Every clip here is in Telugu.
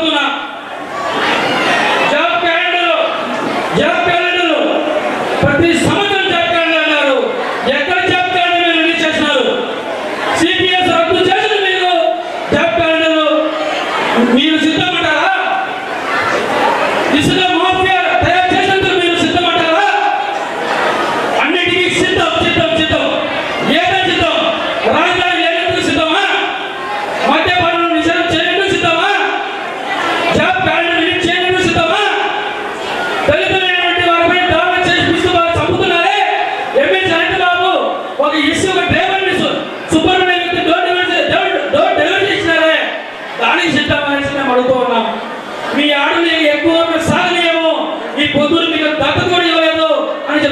కోరుతున్నా జాబ్ క్యాలెండర్ జాబ్ క్యాలెండర్ ప్రతి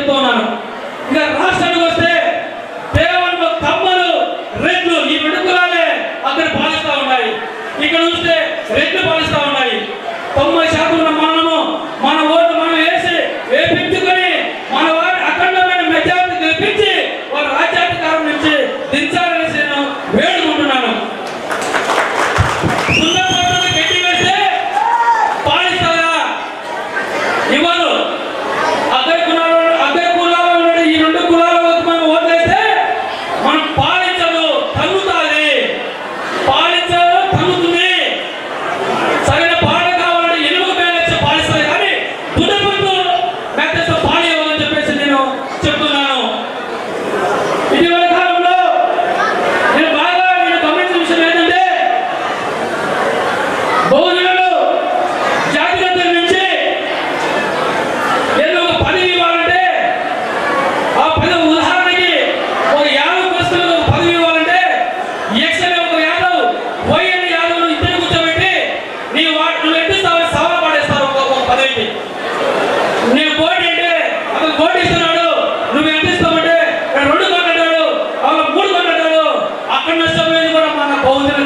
చెప్తా ఉన్నాను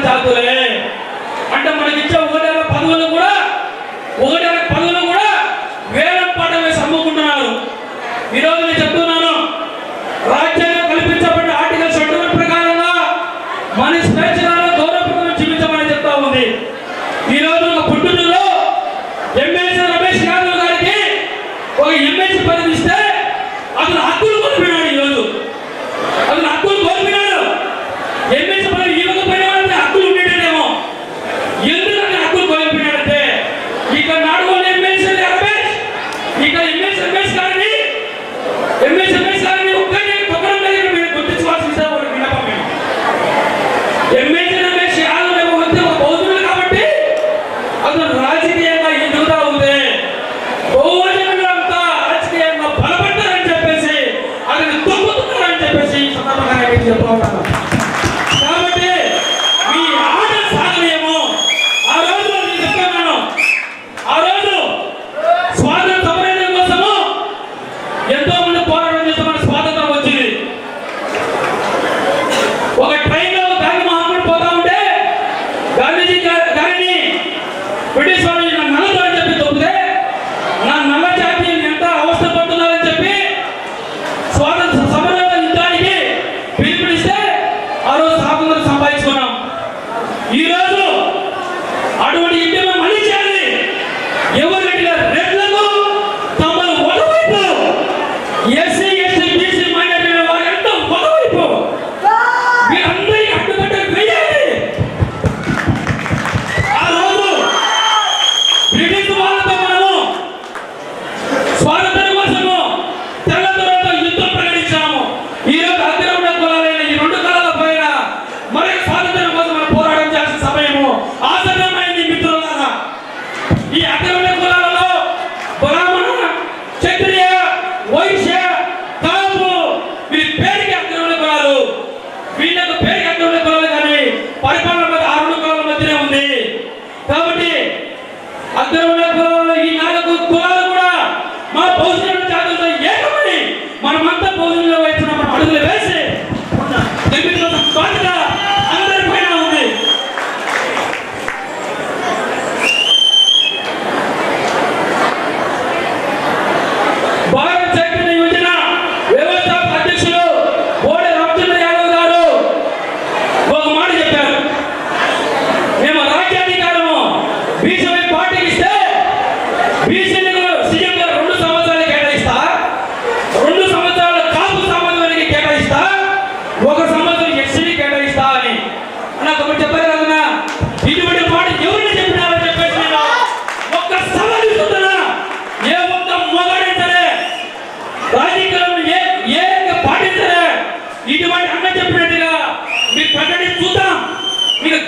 చాతులే అంటే మనకి ఇచ్చే ఒకటేర పదవులు కూడా ఒకటేర పదవులు కూడా వేలం పాట వేసి అమ్ముకుంటున్నారు ఈరోజు నేను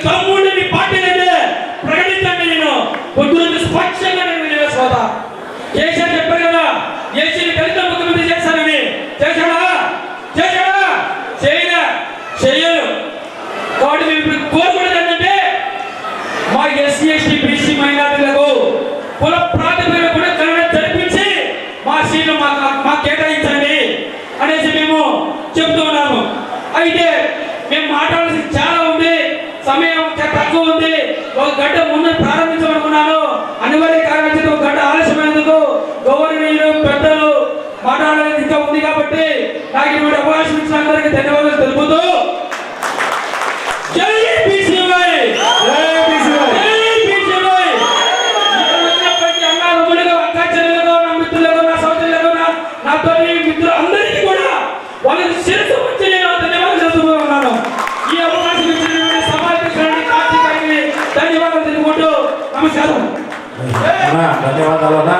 pecado బాధ్యత ఉంది కాబట్టి నాకు ఇటువంటి అవకాశం ఇచ్చిన అందరికీ ధన్యవాదాలు తెలుపుతూ జై బీసీవై ధన్యవాదాలు అన్నా.